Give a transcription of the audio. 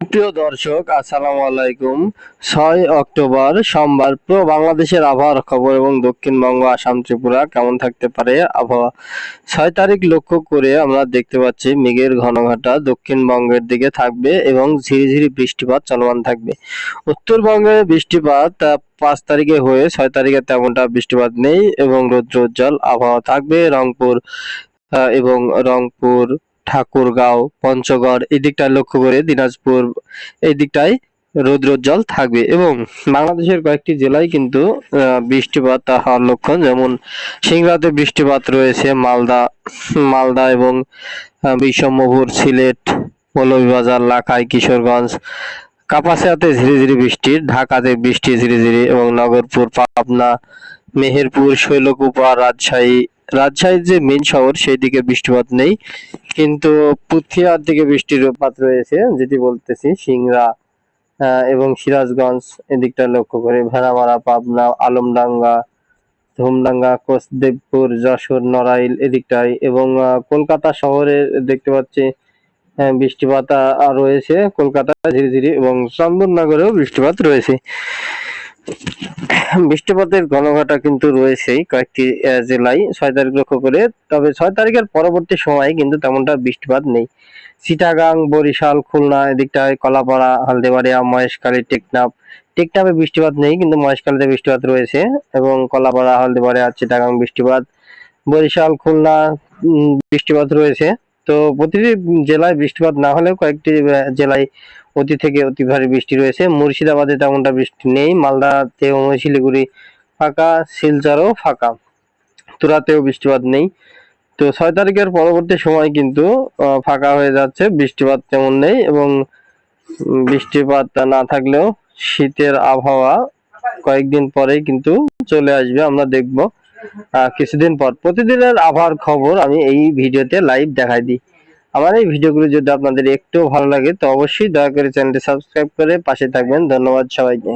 প্রিয় দর্শক, আসসালামু আলাইকুম। ছয় অক্টোবর, সোমবার, পুরো বাংলাদেশের আবহাওয়ার খবর এবং দক্ষিণবঙ্গ, আসাম, ত্রিপুরা কেমন থাকতে পারে আবহাওয়া? ছয় তারিখ লক্ষ্য করে আমরা দেখতে পাচ্ছি মেঘের ঘনঘটা দক্ষিণবঙ্গের দিকে থাকবে এবং ঝিরিঝিরি বৃষ্টিপাত চলমান থাকবে। উত্তরবঙ্গে বৃষ্টিপাত পাঁচ তারিখে হয়ে ছয় তারিখে তেমনটা বৃষ্টিপাত নেই এবং রৌদ্র উজ্জ্বল আবহাওয়া থাকবে রংপুর এবং রংপুর ঠাকুরগাঁও, পঞ্চগড়, এই দিকটায় লক্ষ্য করে দিনাজপুর, এই দিকটায় রৌদ্রোজ্জ্বল থাকবে। এবং বাংলাদেশের কয়েকটি জেলায় কিন্তু বৃষ্টিপাত হওয়ার লক্ষণ যেমন সিংড়াতে বৃষ্টিপাত রয়েছে, মালদা মালদা এবং বিষম্যপুর, সিলেট, মৌলভীবাজার, লাখাই, কিশোরগঞ্জ, কাপাসিয়াতে ঝিরি ঝিরি বৃষ্টি, ঢাকাতে বৃষ্টি ঝিরি ঝিরি এবং নগরপুর, পাবনা, মেহেরপুর, শৈলকুপা, রাজশাহী রাজশাহীর যে মেন শহর সেই দিকে বৃষ্টিপাত নেই। কিন্তু পুথিয়ার দিকে বৃষ্টিপাত রয়েছে যেটি বলতেছি আহ, এবং সিরাজগঞ্জ এদিকটা লক্ষ্য করে। ভেড়ামারা পাবনা আলমডাঙ্গা ধুমডাঙ্গা কোসদেবপুর যশোর নড়াইল এদিকটায় এবং কলকাতা শহরে দেখতে পাচ্ছি বৃষ্টিপাত রয়েছে। কলকাতা ধীরে ধীরে এবং চন্দননগরেও বৃষ্টিপাত রয়েছে। বৃষ্টিপাতের ঘনঘটা কিন্তু রয়েছেই কয়েকটি জেলায় ছয় তারিখ লক্ষ্য করে। তবে ছয় তারিখের পরবর্তী সময়ে কিন্তু তেমনটা বৃষ্টিপাত নেই। চিটাগাং, বরিশাল, খুলনা এদিকটায় কলাপাড়া, হলদিবাড়িয়া, মহেশখালী, টেকনাফ। টেকনাফে বৃষ্টিপাত নেই, কিন্তু মহেশখালীতে বৃষ্টিপাত রয়েছে এবং কলাপাড়া, হলদিবাড়িয়া, চিটাগাং বৃষ্টিপাত। বরিশাল, খুলনা বৃষ্টিপাত রয়েছে। তো প্রতিটি জেলায় বৃষ্টিপাত না হলেও কয়েকটি জেলায় অতি থেকে অতি ভারী বৃষ্টি রয়েছে। মুর্শিদাবাদে তেমনটা বৃষ্টি নেই মালদাতে শিলিগুড়ি ফাঁকা, শিলচরও ফাঁকা। তুরাতেও বৃষ্টিপাত নেই। তো ছয় তারিখের পরবর্তী সময় কিন্তু ফাঁকা হয়ে যাচ্ছে, বৃষ্টিপাত তেমন নেই এবং বৃষ্টিপাত না থাকলেও শীতের আবহাওয়া কয়েকদিন পরেই কিন্তু চলে আসবে, আমরা দেখব। কিছুদিন পর। প্রতিদিনের আবহাওয়ার খবর আমি এই ভিডিওতে লাইভ দেখাই দিই। আমার এই ভিডিওগুলো যদি আপনাদের একটু ভালো লাগে, তো অবশ্যই দয়া করে চ্যানেলটি সাবস্ক্রাইব করে পাশে থাকবেন। ধন্যবাদ সবাইকে।